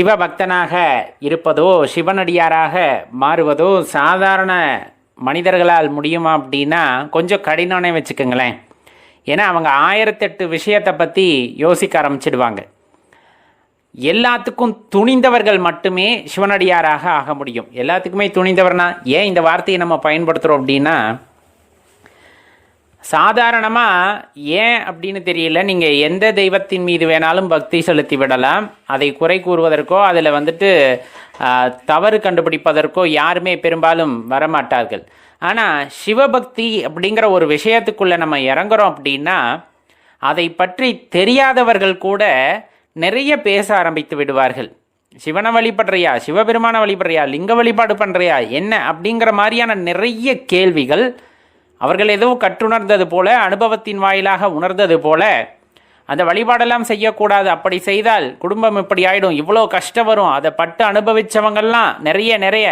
சிவபக்தனாக இருப்பதோ சிவனடியாராக மாறுவதோ சாதாரண மனிதர்களால் முடியுமா அப்படின்னா கொஞ்சம் கடினம்னே வச்சுக்கோங்களேன். ஏன்னா அவங்க ஆயிரத்தெட்டு விஷயத்தை பற்றி யோசிக்க ஆரம்பிச்சிடுவாங்க. எல்லாத்துக்கும் துணிந்தவர்கள் மட்டுமே சிவனடியாராக ஆக முடியும். எல்லாத்துக்குமே துணிந்தவர்னா ஏன் இந்த வார்த்தையை நம்ம பயன்படுத்துகிறோம் அப்படின்னா சாதாரணமாக ஏன் அப்படின்னு தெரியல. நீங்கள் எந்த தெய்வத்தின் மீது வேணாலும் பக்தி செலுத்தி விடலாம். அதை குறை கூறுவதற்கோ அதில் வந்துட்டு தவறு கண்டுபிடிப்பதற்கோ யாருமே பெரும்பாலும் வரமாட்டார்கள். ஆனால் சிவபக்தி அப்படிங்கிற ஒரு விஷயத்துக்குள்ளே நம்ம இறங்குறோம் அப்படின்னா அதை பற்றி தெரியாதவர்கள் கூட நிறைய பேச ஆரம்பித்து விடுவார்கள். சிவனை வழிபடுறியா? சிவபெருமான வழிபடுறியா? லிங்க வழிபாடு பண்ணுறியா என்ன? அப்படிங்கிற மாதிரியான நிறைய கேள்விகள் அவர்கள் எதுவும் கற்றுணர்ந்தது போல அனுபவத்தின் வாயிலாக உணர்ந்தது போல அந்த வழிபாடெல்லாம் செய்யக்கூடாது. அப்படி செய்தால் குடும்பம் இப்படி ஆயிடும். இவ்வளோ கஷ்டம் வரும். அதை பட்டு அனுபவித்தவங்கள்லாம் நிறைய நிறைய